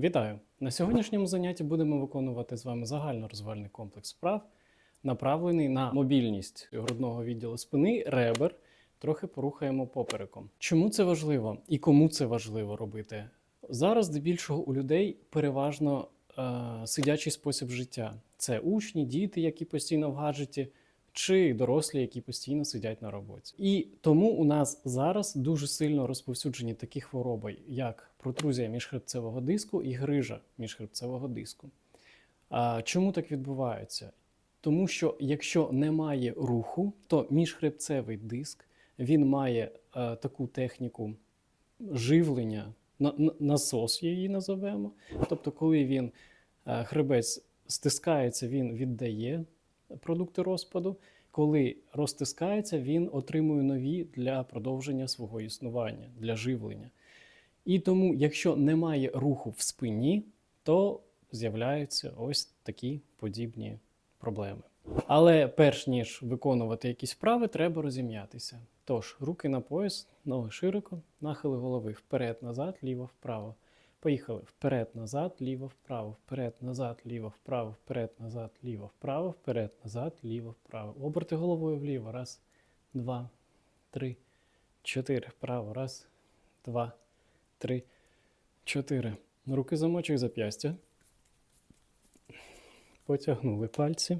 Вітаю! На сьогоднішньому занятті будемо виконувати з вами загальнорозвальний комплекс вправ, направлений на мобільність грудного відділу спини, ребер. Трохи порухаємо попереком. Чому це важливо і кому це важливо робити? Зараз, здебільшого, у людей переважно е, сидячий спосіб життя. Це учні, діти, які постійно в гаджеті, чи дорослі, які постійно сидять на роботі. І тому у нас зараз дуже сильно розповсюджені такі хвороби, як протрузія міжхребцевого диску і грижа міжхребцевого диску. А чому так відбувається? Тому що якщо немає руху, то міжхребцевий диск він має е, таку техніку живлення, на, на- насос її називаємо. Тобто, коли він е, хребець стискається, він віддає продукти розпаду. Коли розтискається, він отримує нові для продовження свого існування, для живлення. І тому, якщо немає руху в спині, то з'являються ось такі подібні проблеми. Але перш ніж виконувати якісь вправи, треба розім'ятися. Тож, руки на пояс, ноги широко, нахили голови вперед, назад, ліво, вправо. Поїхали вперед, назад, ліво, вправо, вперед, назад, ліво, вправо, вперед, назад, ліво, вправо, вперед, назад, ліво, вправо. Оберти головою вліво. Раз, два, три, чотири. Вправо. Раз, два, три, чотири. Руки замочок зап'ястя. Потягнули пальці.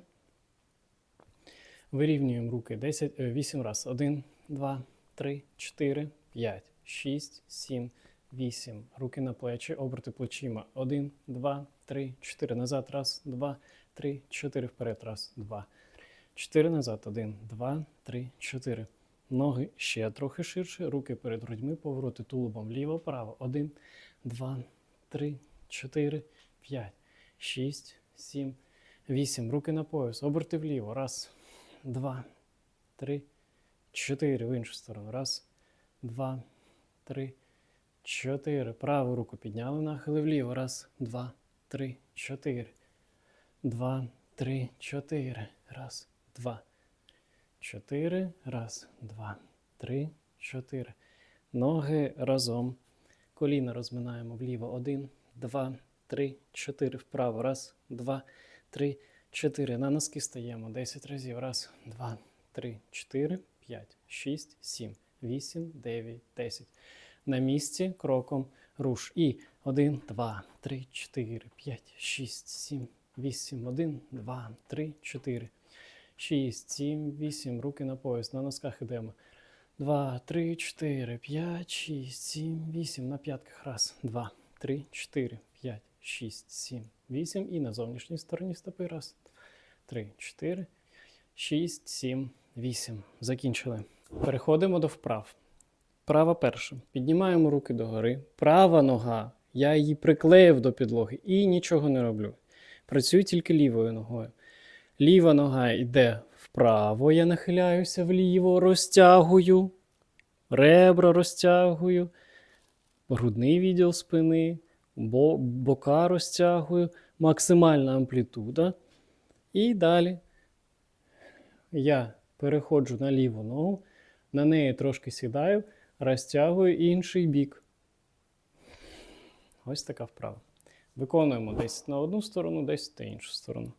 Вирівнюємо руки 10, е, 8 раз. 1, 2, 3, 4, 5, 6, 7, 8. Руки на плечі, оберти плечима. 1, 2, 3, 4. Назад. Раз, 2, 3, 4. Вперед. Раз, 2, 4. Назад. 1, 2, 3, 4. Ноги ще трохи ширше. Руки перед грудьми. Повороти тулубом вліво, вправо. 1, 2, 3, 4, 5, 6, 7, 8. Руки на пояс. Оберти вліво. Раз, два, три, чотири. В іншу сторону. Раз, два, три, чотири. Праву руку підняли, нахили вліво. Раз, два, три, чотири. Два, три, чотири. Раз, два, чотири. Раз, два, три, чотири. Ноги разом. Коліна розминаємо вліво. Один, два, три, чотири. Вправо. Раз, два, три, чотири. На носки стаємо. Десять разів. Раз, два, три, чотири, п'ять, шість, сім, вісім, дев'ять, десять. На місці кроком руш. І один, два, три, чотири, п'ять, шість, сім, вісім, один, два, три, чотири. Шість, сім, вісім. Руки на пояс. На носках ідемо. Два, три, чотири, п'ять, шість, сім, вісім. На п'ятках. Раз, два, три, чотири, п'ять, шість, сім, вісім. І на зовнішній стороні стопи. Раз, три, чотири, шість, сім, вісім. Закінчили. Переходимо до вправ. Права перша. Піднімаємо руки догори. Права нога. Я її приклеїв до підлоги і нічого не роблю. Працюю тільки лівою ногою. Ліва нога йде вправо, я нахиляюся вліво, розтягую, ребра розтягую, грудний відділ спини, бо- бока розтягую, максимальна амплітуда. І далі я переходжу на ліву ногу, на неї трошки сідаю, розтягую інший бік. Ось така вправа. Виконуємо 10 на одну сторону, 10 на іншу сторону.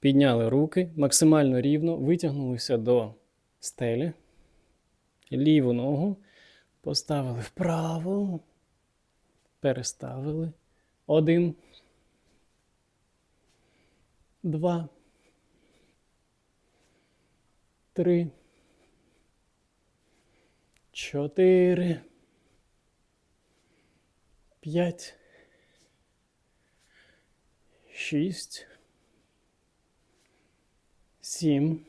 Підняли руки максимально рівно, витягнулися до стелі. Ліву ногу поставили вправо. Переставили. Один. Два. Три. Чотири. П'ять. Шість. Сім.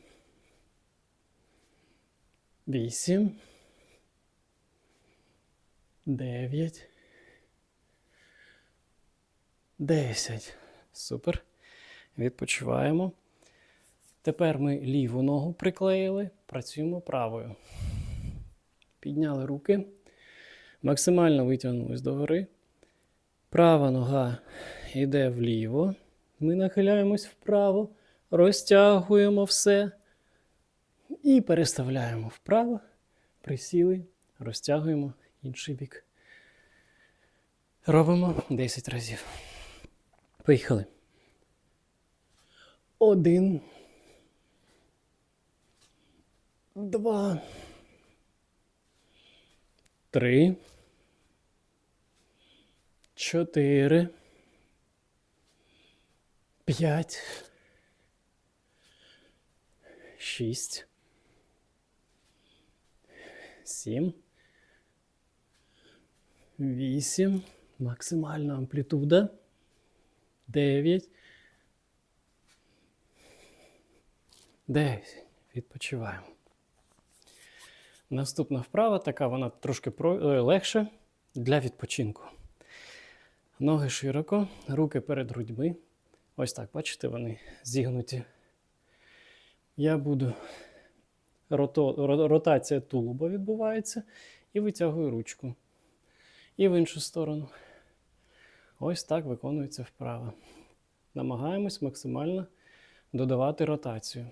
Вісім. Дев'ять. Десять. Супер. Відпочиваємо. Тепер ми ліву ногу приклеїли, працюємо правою. Підняли руки. Максимально витягнулись догори. Права нога йде вліво. Ми нахиляємось вправо, розтягуємо все. І переставляємо вправо, присіли, розтягуємо інший бік. Робимо 10 разів. Поїхали. Один. Два. Три. Чотири. П'ять. Шість. Сім. Вісім. Максимальна амплітуда. Дев'ять. Десять. Відпочиваємо. Наступна вправа така, вона трошки про- е, легше для відпочинку. Ноги широко, руки перед грудьми. Ось так, бачите, вони зігнуті. Я буду. Рото, ротація тулуба відбувається і витягую ручку. І в іншу сторону. Ось так виконується вправа. Намагаємось максимально додавати ротацію.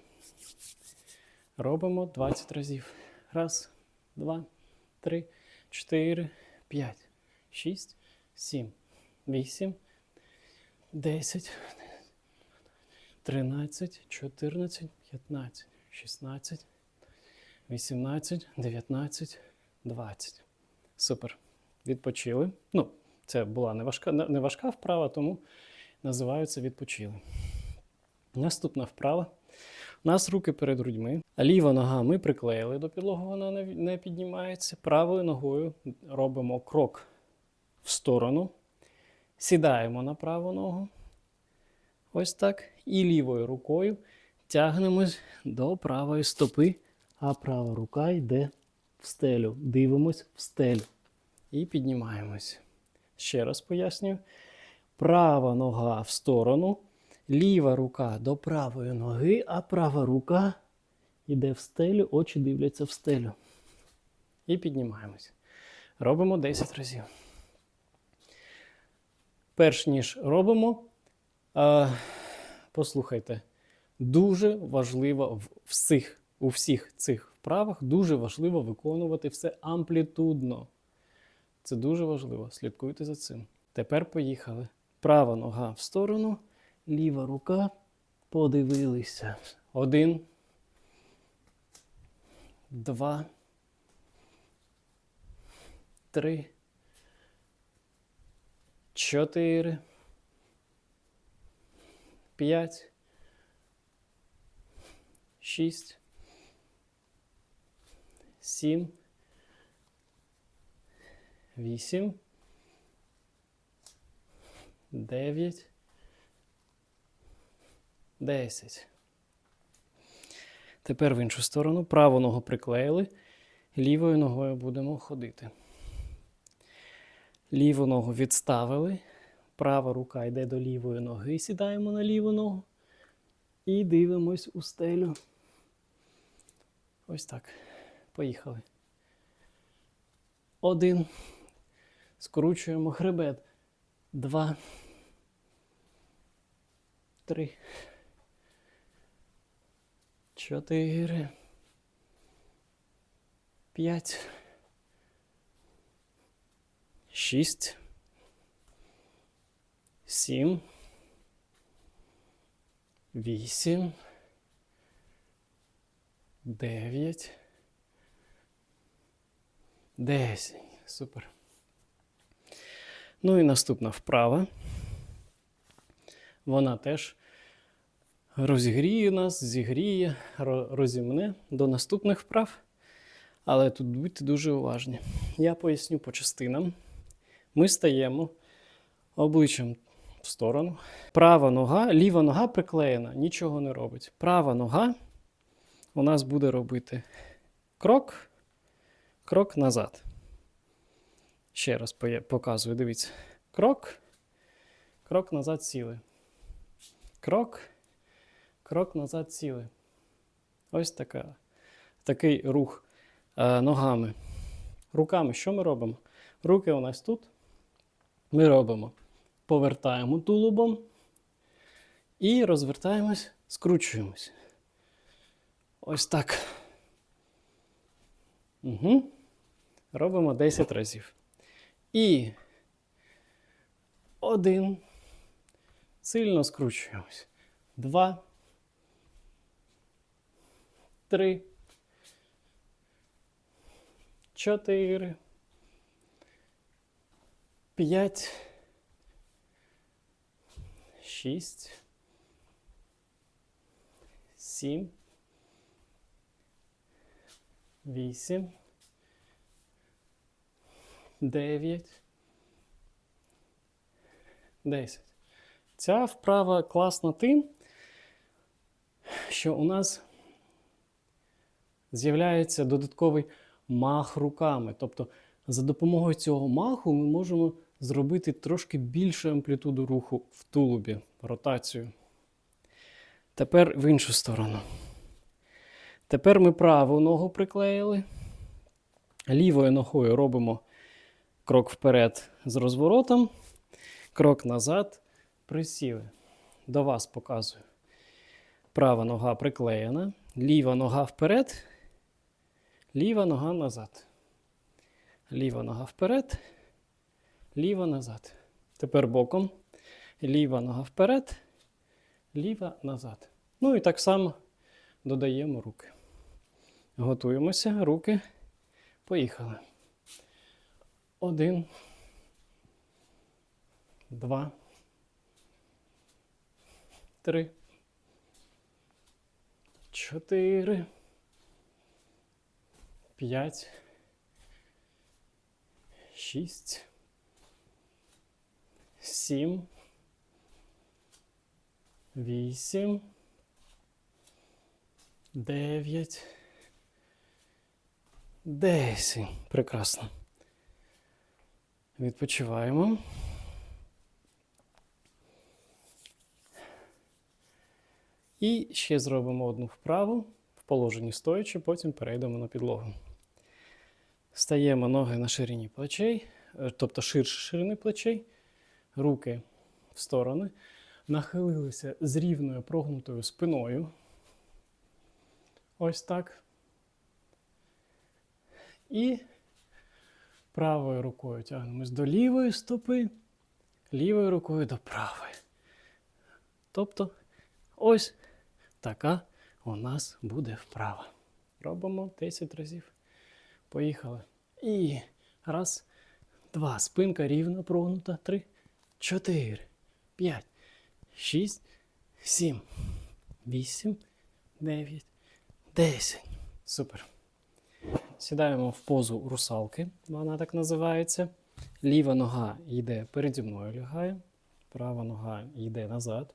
Робимо 20 разів. Раз, два, три, чотири, п'ять, шість, сім, вісім, десять, тринадцять, чотирнадцять, п'ятнадцять, шістнадцять, вісімнадцять, дев'ятнадцять, двадцять. Супер. Відпочили. Ну, це була не важка, не не важка вправа, тому називаються відпочили. Наступна вправа. У нас руки перед грудьми. Ліва нога ми приклеїли до підлоги, вона не, піднімається. Правою ногою робимо крок в сторону. Сідаємо на праву ногу. Ось так. І лівою рукою тягнемось до правої стопи, а права рука йде в стелю. Дивимось в стелю. І піднімаємось. Ще раз пояснюю. Права нога в сторону, ліва рука до правої ноги, а права рука йде в стелю, очі дивляться в стелю. І піднімаємось. Робимо 10 разів. Перш ніж робимо, послухайте, дуже важливо в всіх, у всіх цих вправах дуже важливо виконувати все амплітудно. Це дуже важливо. Слідкуйте за цим. Тепер поїхали. Права нога в сторону, ліва рука. Подивилися. Один. Два. Три. Чотири. П'ять. Шість. Сім. Вісім. Дев'ять. Десять. Тепер в іншу сторону. Праву ногу приклеїли. Лівою ногою будемо ходити. Ліву ногу відставили. Права рука йде до лівої ноги. Сідаємо на ліву ногу. І дивимось у стелю. Ось так. Поїхали. Один. Скручуємо хребет. Два. Три. Чотири. П'ять. Шість. Сім. Вісім. Дев'ять. Десять. Супер. Ну і наступна вправа. Вона теж розігріє нас, зігріє, розімне до наступних вправ. Але тут будьте дуже уважні. Я поясню по частинам. Ми стаємо обличчям в сторону. Права нога, ліва нога приклеєна, нічого не робить. Права нога у нас буде робити крок, крок назад. Ще раз показую, дивіться. Крок, крок назад сіли. Крок, крок назад сіли. Ось така, такий рух е, ногами. Руками що ми робимо? Руки у нас тут. Ми робимо. Повертаємо тулубом і розвертаємось, скручуємось. Ось так. Угу. Робимо 10 разів. І Один. Сильно скручуємось. Два. Три. Чотири. П'ять. Шість. Сім. Вісім. Дев'ять. Десять. Ця вправа класна тим, що у нас з'являється додатковий мах руками. Тобто, за допомогою цього маху ми можемо зробити трошки більшу амплітуду руху в тулубі, ротацію. Тепер в іншу сторону. Тепер ми праву ногу приклеїли. Лівою ногою робимо крок вперед з розворотом, крок назад, присіли. До вас показую. Права нога приклеєна, ліва нога вперед, ліва нога назад. Ліва нога вперед, ліва назад. Тепер боком. Ліва нога вперед, ліва назад. Ну і так само додаємо руки. Готуємося, руки. Поїхали. Один. Два. Три. Чотири. П'ять. Шість. Сім. Вісім. Дев'ять. Десять. Прекрасно. Відпочиваємо. І ще зробимо одну вправу в положенні стоячи, потім перейдемо на підлогу. Стаємо ноги на ширині плечей, е, тобто ширше ширини плечей, руки в сторони, нахилилися з рівною прогнутою спиною. Ось так. І правою рукою тягнемось до лівої стопи, лівою рукою до правої. Тобто, ось така у нас буде вправа. Робимо 10 разів. Поїхали. І раз, два. Спинка рівно прогнута. Три, чотири, п'ять, шість, сім, вісім, дев'ять, десять. Супер. Сідаємо в позу русалки, вона так називається. Ліва нога йде переді мною лягає, права нога йде назад.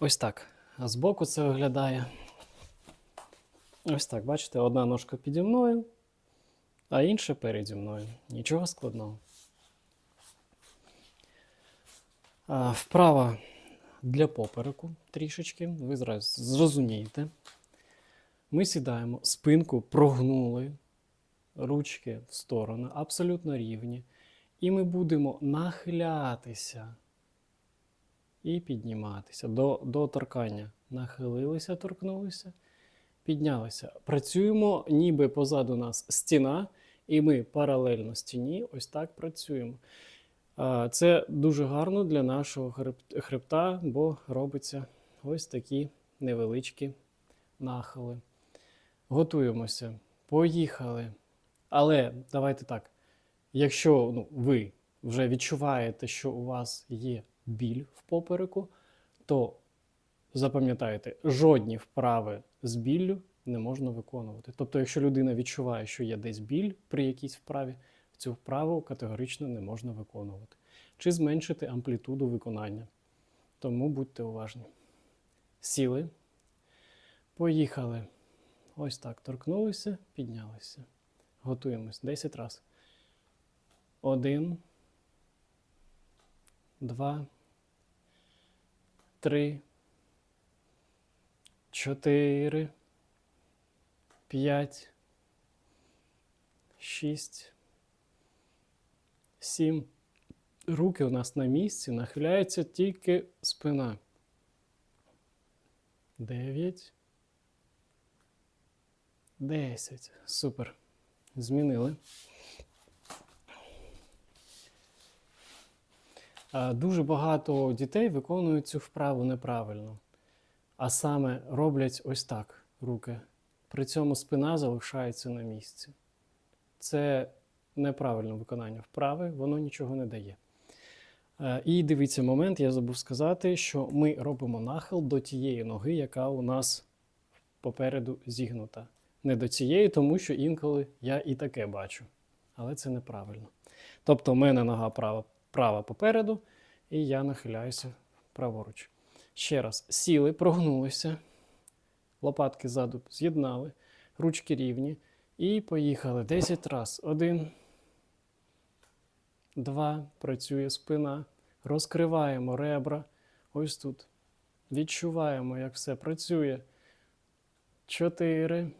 Ось так. А збоку це виглядає. Ось так, бачите, одна ножка піді мною, а інша переді мною. Нічого складного. Вправа для попереку трішечки, ви зараз зрозумієте. Ми сідаємо, спинку прогнули, ручки в сторону, абсолютно рівні. І ми будемо нахилятися і підніматися до, до торкання. Нахилилися, торкнулися, піднялися. Працюємо, ніби позаду нас стіна, і ми паралельно стіні ось так працюємо. Це дуже гарно для нашого хребта, бо робиться ось такі невеличкі нахили. Готуємося. Поїхали. Але давайте так. Якщо ну, ви вже відчуваєте, що у вас є біль в попереку, то запам'ятайте, жодні вправи з біллю не можна виконувати. Тобто, якщо людина відчуває, що є десь біль при якійсь вправі, цю вправу категорично не можна виконувати. Чи зменшити амплітуду виконання. Тому будьте уважні. Сіли. Поїхали. Ось так. Торкнулися, піднялися. Готуємось 10 разів. Один. Два. Три. Чотири. П'ять. Шість. Сім. Руки у нас на місці. Нахиляється тільки спина. Дев'ять. Десять. Супер. Змінили. Дуже багато дітей виконують цю вправу неправильно, а саме роблять ось так руки. При цьому спина залишається на місці. Це неправильне виконання вправи, воно нічого не дає. Е, І дивіться момент, я забув сказати, що ми робимо нахил до тієї ноги, яка у нас попереду зігнута. Не до цієї, тому що інколи я і таке бачу. Але це неправильно. Тобто, в мене нога права, права попереду, і я нахиляюся праворуч. Ще раз, сіли, прогнулися, лопатки ззаду з'єднали, ручки рівні. І поїхали 10 раз. Один, два, працює спина. Розкриваємо ребра. Ось тут. Відчуваємо, як все працює. Чотири.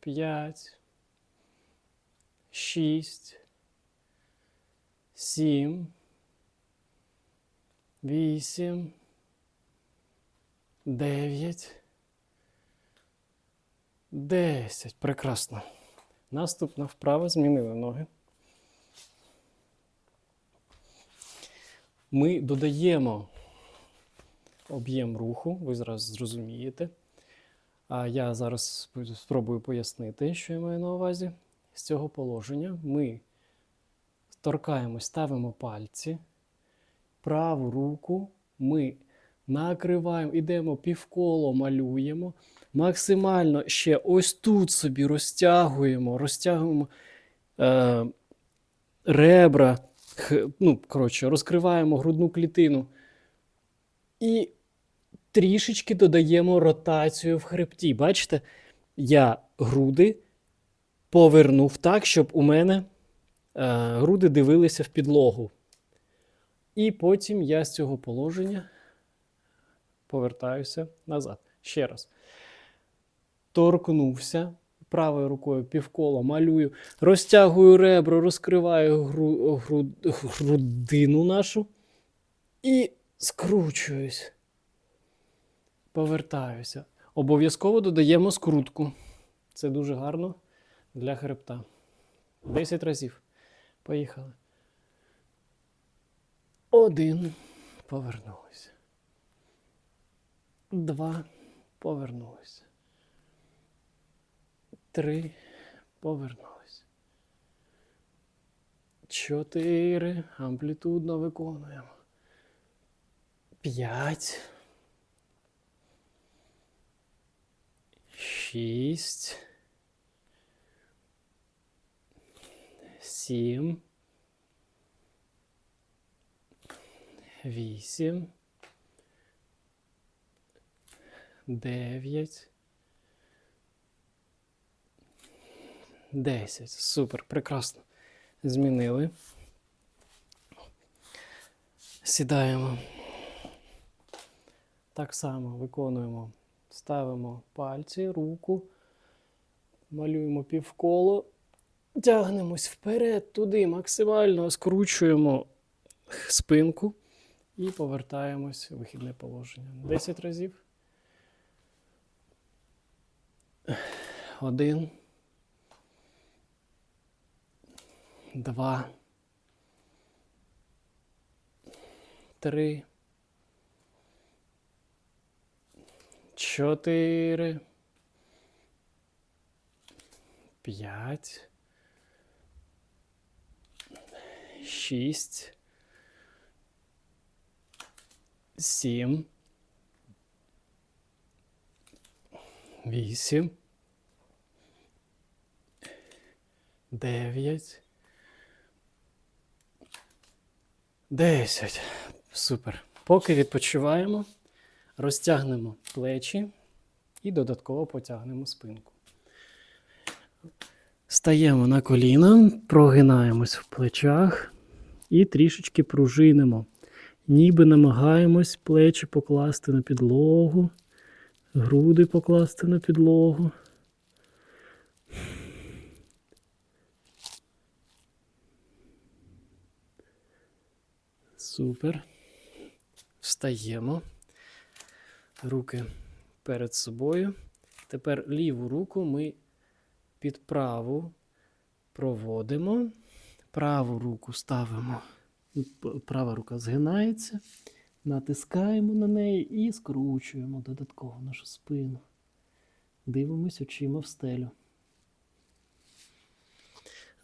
П'ять. Шість. Сім. Вісім. Дев'ять. Десять. Прекрасно. Наступна вправа змінили ноги. Ми додаємо об'єм руху, ви зараз зрозумієте. А я зараз спробую пояснити, що я маю на увазі. З цього положення ми торкаємось, ставимо пальці, праву руку ми накриваємо, ідемо півколо, малюємо. Максимально ще ось тут собі розтягуємо, розтягуємо е, ребра, ну, коротше, розкриваємо грудну клітину. І трішечки додаємо ротацію в хребті. Бачите, я груди повернув так, щоб у мене е, груди дивилися в підлогу. І потім я з цього положення повертаюся назад. Ще раз. Торкнувся правою рукою півколо малюю, розтягую ребро, розкриваю гру, гру, грудину нашу і скручуюсь. Повертаюся. Обов'язково додаємо скрутку. Це дуже гарно для хребта. 10 разів. Поїхали. Один. Повернулися. Два. Повернулися. Три. Повернулися. Чотири. Амплітудно виконуємо. П'ять. Шість. Сім. Вісім. Дев'ять. Десять. Супер, прекрасно. Змінили. Сідаємо. Так само виконуємо. Ставимо пальці, руку, малюємо півколо, тягнемось вперед, туди, максимально скручуємо спинку і повертаємось у вихідне положення. 10 разів. Один. Два. Три. Чотири. П'ять. Шість. Сім. Вісім. Дев'ять. Десять. Супер. Поки відпочиваємо, розтягнемо плечі і додатково потягнемо спинку. Стаємо на коліна, прогинаємось в плечах і трішечки пружинимо. Ніби намагаємось плечі покласти на підлогу, груди покласти на підлогу. Супер. Встаємо. Руки перед собою. Тепер ліву руку ми під праву проводимо. Праву руку ставимо Права рука згинається, натискаємо на неї і скручуємо додатково нашу спину. Дивимось очима в стелю.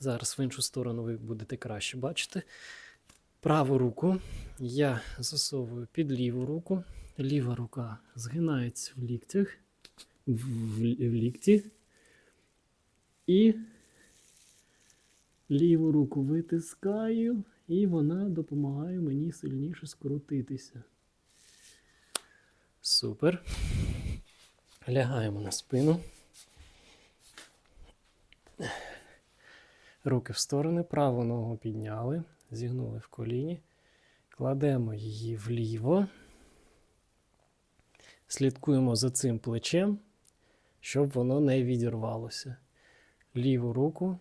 Зараз в іншу сторону ви будете краще бачити. Праву руку я засовую під ліву руку. Ліва рука згинається в ліктях, в, в, в лікті. І ліву руку витискаю, і вона допомагає мені сильніше скрутитися. Супер. Лягаємо на спину. Руки в сторони, праву ногу підняли, зігнули в коліні, кладемо її вліво, слідкуємо за цим плечем, щоб воно не відірвалося. Ліву руку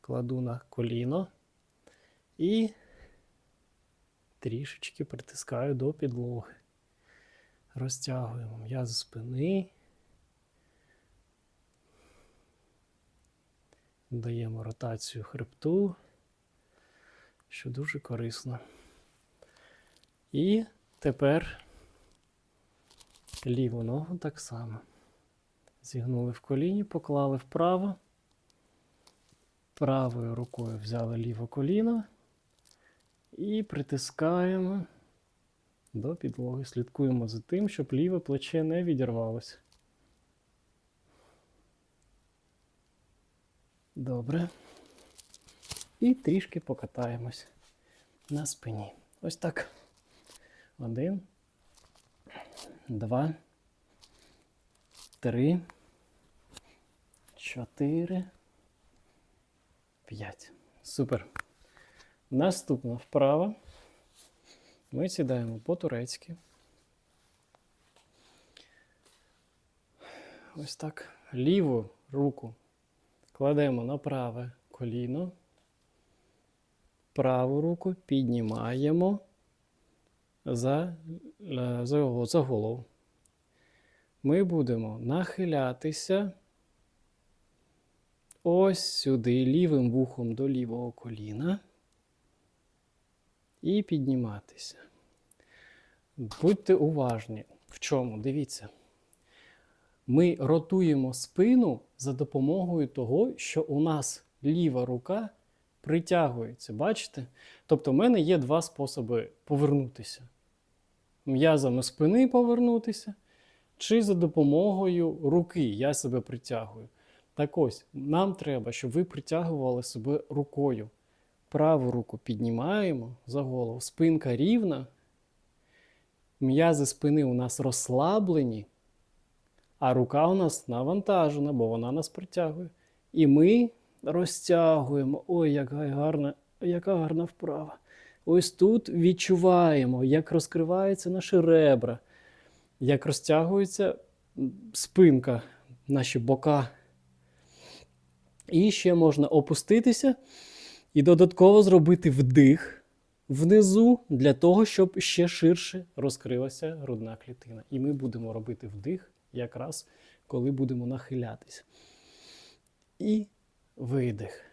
кладу на коліно і трішечки притискаю до підлоги. Розтягуємо м'язи спини. Даємо ротацію хребту, що дуже корисно. І тепер ліву ногу так само. Зігнули в коліні, поклали вправо. Правою рукою взяли ліве коліно і притискаємо до підлоги. Слідкуємо за тим, щоб ліве плече не відірвалося. Добре. І трішки покатаємось на спині. Ось так. Один, два, три, чотири, п'ять. Супер. Наступна вправа. Ми сідаємо по-турецьки. Ось так. Ліву руку кладемо на праве коліно. Праву руку піднімаємо за, е, за, за голову. Ми будемо нахилятися ось сюди, лівим вухом до лівого коліна і підніматися. Будьте уважні. В чому? Дивіться. Ми ротуємо спину за допомогою того, що у нас ліва рука притягується. Бачите? Тобто, в мене є два способи повернутися: м'язами спини повернутися, чи за допомогою руки я себе притягую. Так ось, нам треба, щоб ви притягували себе рукою. Праву руку піднімаємо за голову, спинка рівна, м'язи спини у нас розслаблені, а рука у нас навантажена, бо вона нас притягує. І ми розтягуємо. Ой, яка гарна, яка гарна вправа. Ось тут відчуваємо, як розкриваються наші ребра, як розтягується спинка, наші бока. І ще можна опуститися і додатково зробити вдих внизу для того, щоб ще ширше розкрилася грудна клітина. І ми будемо робити вдих якраз коли будемо нахилятися. І видих.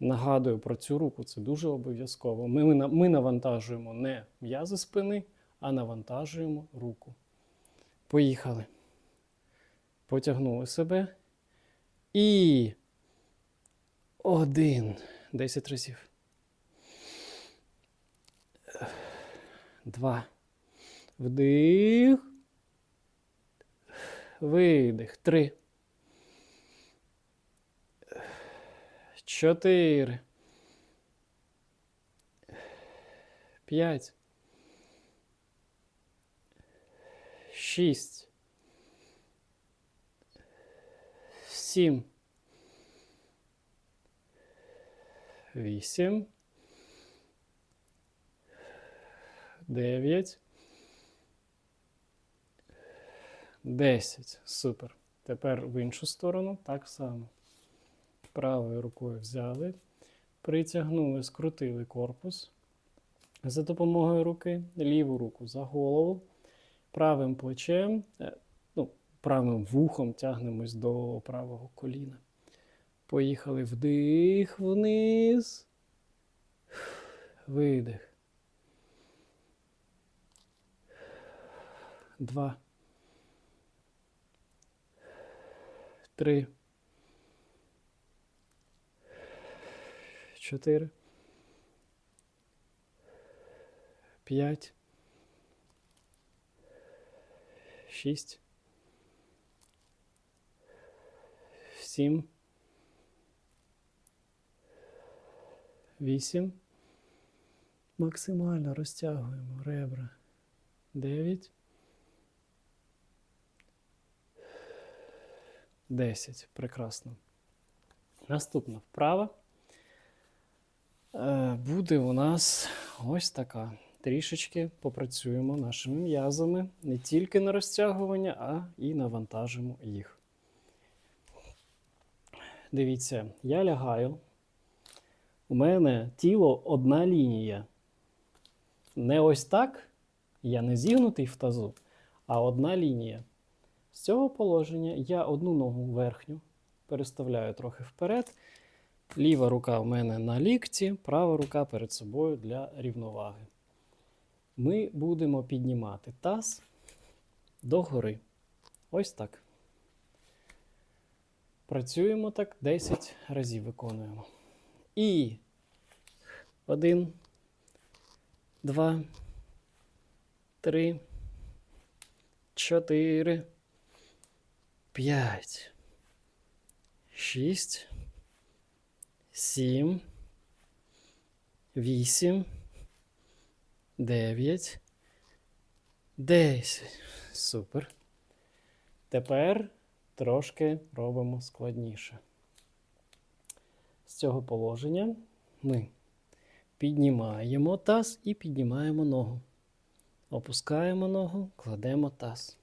Нагадую про цю руку, це дуже обов'язково. Ми, ми навантажуємо не м'язи спини, а навантажуємо руку. Поїхали. Потягнули себе. І один. Десять разів. Два. Вдих. Видих. Три. Чотири. П'ять. Шість. Сім. Вісім. Дев'ять. Десять. Супер. Тепер в іншу сторону так само. Правою рукою взяли, притягнули, скрутили корпус за допомогою руки, ліву руку за голову, правим плечем, е, ну, правим вухом тягнемось до правого коліна. Поїхали вдих вниз, видих. Два. Три. Чотири. П'ять. Шість. Сім. Вісім. Максимально розтягуємо ребра. Дев'ять. Десять. Прекрасно. Наступна вправа. Е, Буде у нас ось така. Трішечки попрацюємо нашими м'язами не тільки на розтягування, а і навантажимо їх. Дивіться, я лягаю. У мене тіло одна лінія. Не ось так, я не зігнутий в тазу, а одна лінія. З цього положення я одну ногу верхню переставляю трохи вперед. Ліва рука в мене на лікті, права рука перед собою для рівноваги. Ми будемо піднімати таз догори. Ось так. Працюємо так 10 разів виконуємо. І один, два, три, чотири, п'ять, шість, сім, вісім, дев'ять, десять. Супер. Тепер трошки робимо складніше. З цього положення ми піднімаємо таз і піднімаємо ногу. Опускаємо ногу, кладемо таз.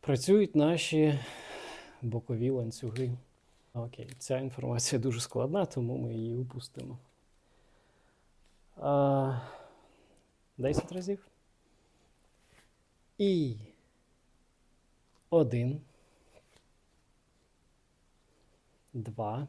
Працюють наші бокові ланцюги. Окей, ця інформація дуже складна, тому ми її упустимо. А, 10 разів. І один. Два.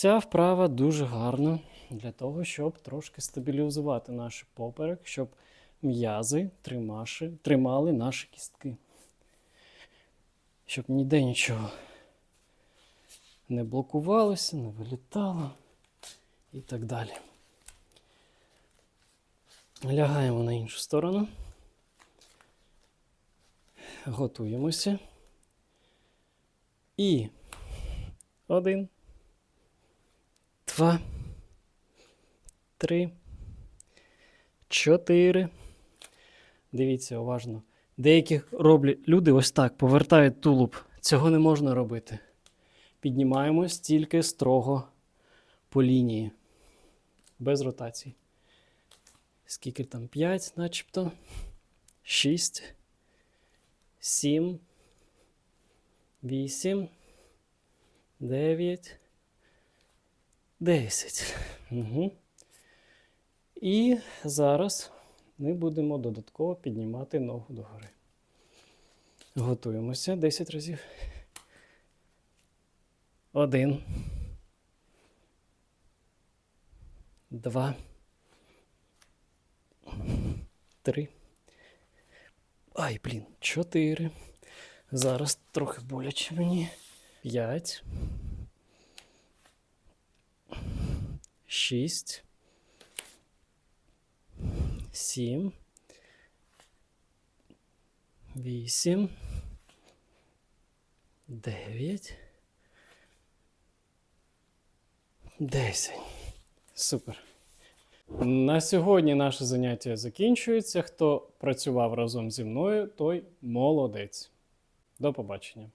Ця вправа дуже гарна для того, щоб трошки стабілізувати наш поперек, щоб м'язи тримали наші кістки. Щоб ніде нічого не блокувалося, не вилітало і так далі. Лягаємо на іншу сторону. Готуємося. І один, два, три, чотири. Дивіться уважно. Деякі роблять люди ось так, повертають тулуб. Цього не можна робити. Піднімаємось тільки строго по лінії, без ротацій. Скільки там? 5, начебто. 6, 7, 8, 9, 10. Угу. І зараз ми будемо додатково піднімати ногу догори. Готуємося 10 разів. Один. Два. Три. Ай, блін, чотири. Зараз трохи боляче мені. П'ять. Шість. Сім. Вісім. Дев'ять. Десять. Супер. На сьогодні наше заняття закінчується. Хто працював разом зі мною, той молодець. До побачення.